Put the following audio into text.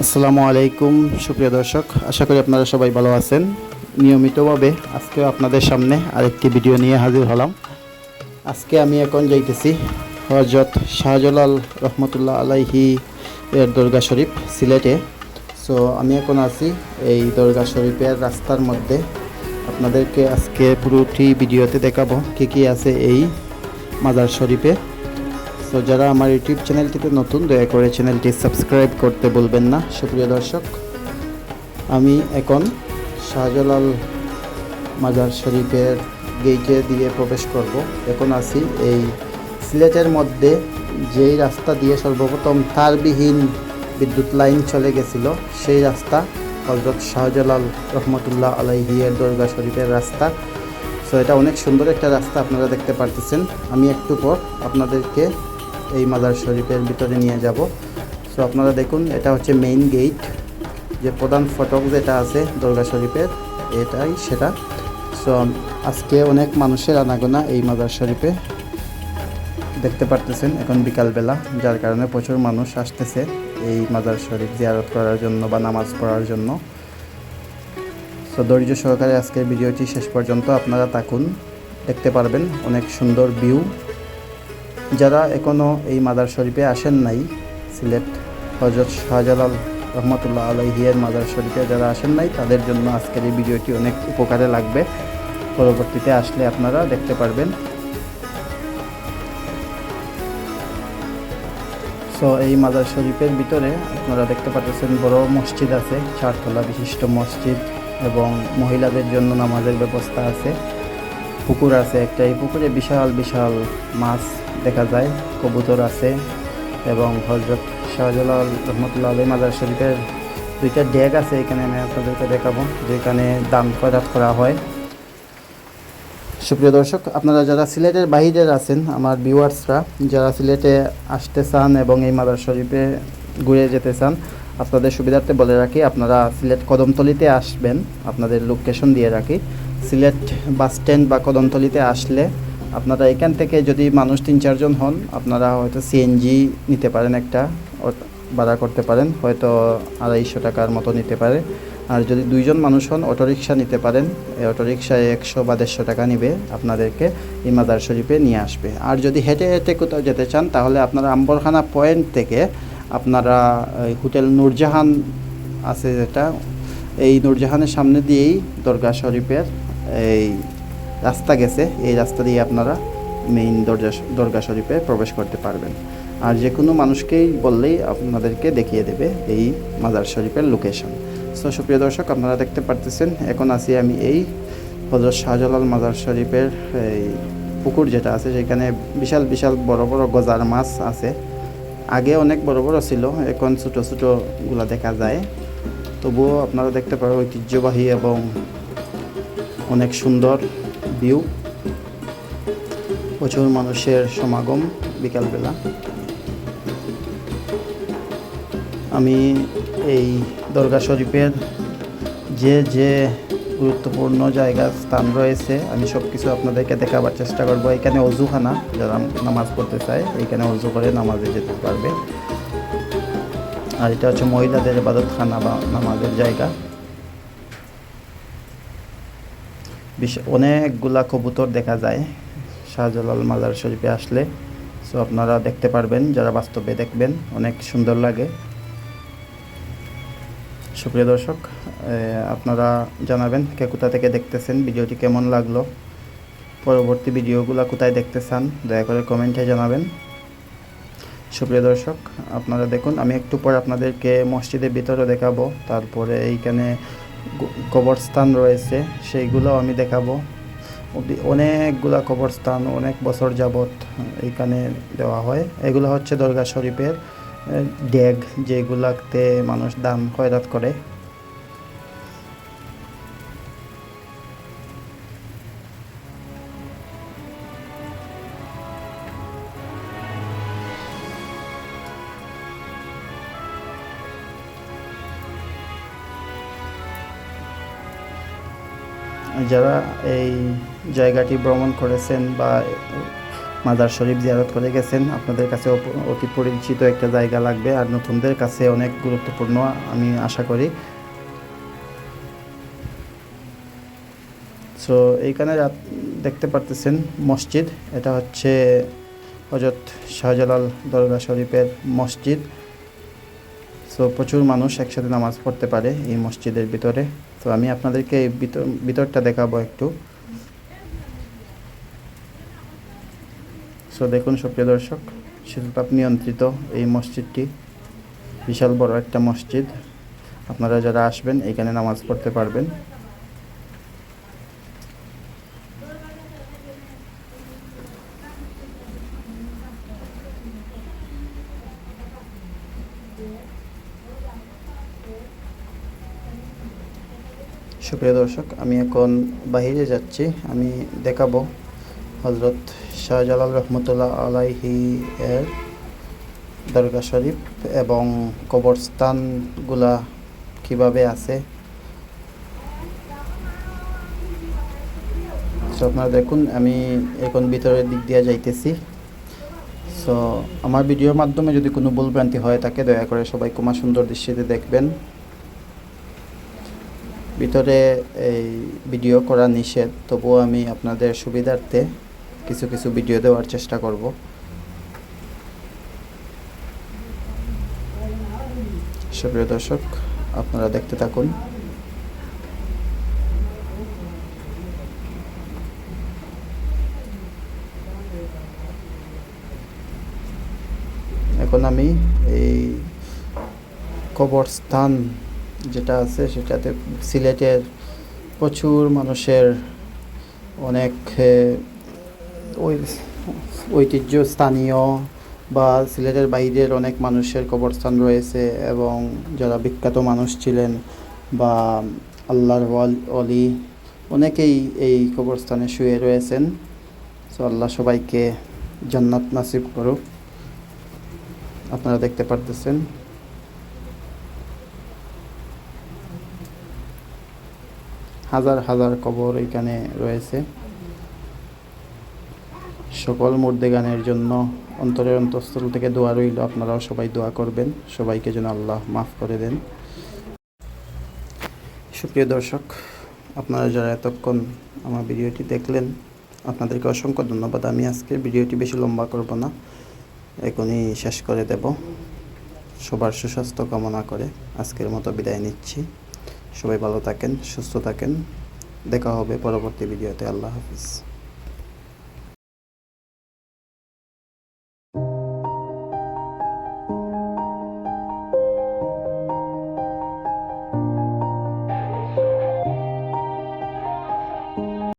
আসসালামু আলাইকুম, সুপ্রিয় দর্শক। আশা করি আপনারা সবাই ভালো আছেন। নিয়মিতভাবে আজকেও আপনাদের সামনে আরেকটি ভিডিও নিয়ে হাজির হলাম। আজকে আমি এখন যাইতেছি হজরত শাহজালাল রহমতুল্লাহ আলাইহি এর দরগা শরীফ, সিলেটে। সো আমি এখন আছি এই দরগা শরীফের রাস্তার মধ্যে। আপনাদেরকে আজকে পুরোটি ভিডিওতে দেখাবো কী কী আছে এই মাজার শরীফে। তো যারা আমার ইউটিউব চ্যানেলটিতে নতুন, দয়া করে চ্যানেলটি সাবস্ক্রাইব করতে বলবেন না। সুপ্রিয় দর্শক, আমি এখন শাহজালাল মাজার শরীফের গেইটে দিয়ে প্রবেশ করব। এখন আছি এই সিলেটের মধ্যে, যেই রাস্তা দিয়ে সর্বপ্রথম তারবিহীন বিদ্যুৎ লাইন চলে গেছিল, সেই রাস্তা হজরত শাহজালাল রহমতুল্লাহ আলাইহিয়ের দরগা শরীফের রাস্তা। সো এটা অনেক সুন্দর একটা রাস্তা আপনারা দেখতে পারতেছেন। আমি একটু পর আপনাদেরকে এই মাজার শরীফের ভিতরে নিয়ে যাব। সো আপনারা দেখুন, এটা হচ্ছে মেইন গেট যে প্রধান ফটক যেটা আছে দুর্গা শরীফের এটাই সেটা। সো আজকে অনেক মানুষের আনাগোনা এই মাজার শরীফে দেখতে পারতেছেন এখন বিকালবেলা, যার কারণে প্রচুর মানুষ আসতেছে এই মাজার শরীফ জিয়ারত করার জন্য বা নামাজ পড়ার জন্য। সো ধৈর্য সহকারে আজকের ভিডিওটি শেষ পর্যন্ত আপনারা থাকুন, দেখতে পারবেন অনেক সুন্দর ভিউ যারা এখনও এই মাদার শরীফে আসেন নাই, সিলেট হজরত শাহজালাল রহমতুল্লাহ আলহিয়ের মাদার শরীফে যারা আসেন নাই, তাদের জন্য আজকের এই ভিডিওটি অনেক উপকারে লাগবে। পরবর্তীতে আসলে আপনারা দেখতে পারবেন। সো এই মাদার শরীফের ভিতরে আপনারা দেখতে পাচ্ছেন বড় মসজিদ আছে, চারতলা বিশিষ্ট মসজিদ এবং মহিলাদের জন্য নামাজের ব্যবস্থা আছে। পুকুর আছে একটা এই পুকুরে বিশাল বিশাল মাছ দেখা যায়, কবুতর আছে এবং হজরত শাহজালাল রহমতুল্লাহ আলী মাজার শরীফের দুইটা ড্যাগ আছে এখানে আমি আপনাদেরকে দেখাবো, যেখানে দাম খয়রাত করা হয়। সুপ্রিয় দর্শক, আপনারা যারা সিলেটের বাহিরের আছেন, আমার ভিউয়ার্সরা, যারা সিলেটে আসতে চান এবং এই মাদার শরীফে ঘুরে যেতে চান, আপনাদের সুবিধার্থে বলে রাখি, আপনারা সিলেট কদমতলিতে আসবেন। আপনাদের লোকেশন দিয়ে রাখি। সিলেট বাস স্ট্যান্ড বা কদমতলিতে আসলে আপনারা এখান থেকে যদি মানুষ তিন চারজন হন, আপনারা হয়তো সিএনজি নিতে পারেন একটা ভাড়া করতে পারেন, হয়তো আড়াইশো টাকার মতো নিতে পারে। আর যদি দুইজন মানুষ হন, অটোরিকশা নিতে পারেন, এই অটোরিকশায় একশো বা দেড়শো টাকা নিবে আপনাদেরকে এই মাজার শরীফে নিয়ে আসবে। আর যদি হেঁটে হেঁটে কোথাও যেতে চান, তাহলে আপনারা আম্বরখানা পয়েন্ট থেকে আপনারা হোটেল নূরজাহান আছে যেটা, এই নূরজাহানের সামনে দিয়েই দরগা শরীফের এই রাস্তা গেছে, এই রাস্তা দিয়ে আপনারা মেইন দরজা দরগা শরীফে প্রবেশ করতে পারবেন। আর যে কোনো মানুষকেই বললেই আপনাদেরকে দেখিয়ে দেবে এই মাজার শরীফের লোকেশন সো সুপ্রিয় দর্শক, আপনারা দেখতে পারতেছেন, এখন আছি আমি এই হজরত শাহজালাল মাজার শরীফের এই পুকুর যেটা আছে, সেখানে বিশাল বিশাল বড় বড় গজার মাছ আছে। আগে অনেক বড় বড় ছিল, এখন ছোটো ছোটোগুলো দেখা যায়। তবুও আপনারা দেখতে পারেন ঐতিহ্যবাহী এবং অনেক সুন্দর ভিউ প্রচুর মানুষের সমাগম বিকালবেলা। আমি এই দরগা শরীফের যে যে গুরুত্বপূর্ণ জায়গা, স্থান রয়েছে, আমি সব কিছু আপনাদেরকে দেখাবার চেষ্টা করব। এখানে অজুখানা, যারা নামাজ পড়তে চায় এইখানে অজু করে নামাজে যেতে পারবে। আর এটা হচ্ছে মহিলাদের ইবাদতখানা বা নামাজের জায়গা বিশ- অনেকগুলা কবুতর দেখা যায় শাহজালাল মাজার শরীফে আসলে। সো আপনারা দেখতে পারবেন, যারা বাস্তবে দেখবেন, অনেক সুন্দর লাগে। সুপ্রিয় দর্শক আপনারা জানাবেন কে কোথা থেকে দেখতেছেন, ভিডিওটি কেমন লাগল। পরবর্তী ভিডিওগুলো কোথায় দেখতে চান, দয়া করে কমেন্টে জানাবেন। সুপ্রিয় দর্শক, আপনারা দেখুন, আমি একটু পর আপনাদেরকে মসজিদের ভিতরে দেখাবো। তারপরে এইখানে কবরস্থান রয়েছে সেইগুলো আমি দেখাবো। অনেকগুলো কবরস্থান, অনেক বছর যাবত এইখানে দেওয়া হয়। এগুলো হচ্ছে দরগা শরীফের ড্যাগ যেগুলাতে মানুষ দান খয়রাত করে। যারা এই জায়গাটি ভ্রমণ করেছেন বা মাজার শরীফ জিয়ারত করে গেছেন, আপনাদের কাছে অতি পরিচিত একটা জায়গা লাগবে আর নতুনদের কাছে অনেক গুরুত্বপূর্ণ, আমি আশা করি। সো এইখানে দেখতে পারতেছেন মসজিদ, এটা হচ্ছে হজরত শাহজালাল দরগা শরীফের মসজিদ। সো প্রচুর মানুষ একসাথে নামাজ পড়তে পারে এই মসজিদের ভিতরে। তো আমি আপনাদেরকে ভিতরটা দেখাবো একটু। সো দেখুন সুপ্রিয় দর্শক, শীততাপ নিয়ন্ত্রিত এই মসজিদটি। বিশাল বড় একটা মসজিদ। আপনারা যারা আসবেন, এখানে নামাজ পড়তে পারবেন। সুপ্রিয় দর্শক, আমি এখন বাহিরে যাচ্ছি। আমি দেখাবো হজরত শাহজালাল রহমতুল্লাহ আলাইহি এর দরগা শরীফ এবং কবরস্থানগুলা কীভাবে আছে। সো আপনারা দেখুন, আমি এখন ভিতরের দিক দিয়ে যাইতেছি। সো আমার ভিডিওর মাধ্যমে যদি কোনো ভুলভ্রান্তি হয়, তাকে দয়া করে সবাই কুমার সুন্দর দৃষ্টিতে দেখবেন। ভিতরে এই ভিডিও করা নিষেধ, তবুও আমি আপনাদের সুবিধার্থে কিছু কিছু ভিডিও দেওয়ার চেষ্টা করব। সুপ্রিয় দর্শক, আপনারা দেখতে থাকুন। এখন আমি এই কবরস্থান যেটা আছে সেটাতে সিলেটের প্রচুর মানুষের অনেক ওই ঐতিহ্য স্থানীয় বা সিলেটের বাইরের অনেক মানুষের কবরস্থান রয়েছে এবং যারা বিখ্যাত মানুষ ছিলেন বা আল্লাহর অলি অনেকেই এই কবরস্থানে শুয়ে রয়েছেন। সো আল্লাহ সবাইকে জান্নাত নাসিব করুক। আপনারা দেখতে পারতেছেন। হাজার হাজার কবর এখানে রয়েছে। সকল মুর্দেগানের জন্য অন্তরের অন্তঃস্থল থেকে দোয়া রইল। আপনারাও সবাই দোয়া করবেন। সবাইকে যেন আল্লাহ মাফ করে দেন। সুপ্রিয় দর্শক, আপনারা যারা এতক্ষণ আমার ভিডিওটি দেখলেন, আপনাদেরকে অসংখ্য ধন্যবাদ। আমি আজকের ভিডিওটি বেশি লম্বা করব না। এখনই শেষ করে দেব। সবার সুস্বাস্থ্য কামনা করে আজকের মতো বিদায় নিচ্ছি। সবাই ভালো থাকেন সুস্থ থাকেন। দেখা হবে পরবর্তী ভিডিওতে। আল্লাহ হাফিজ।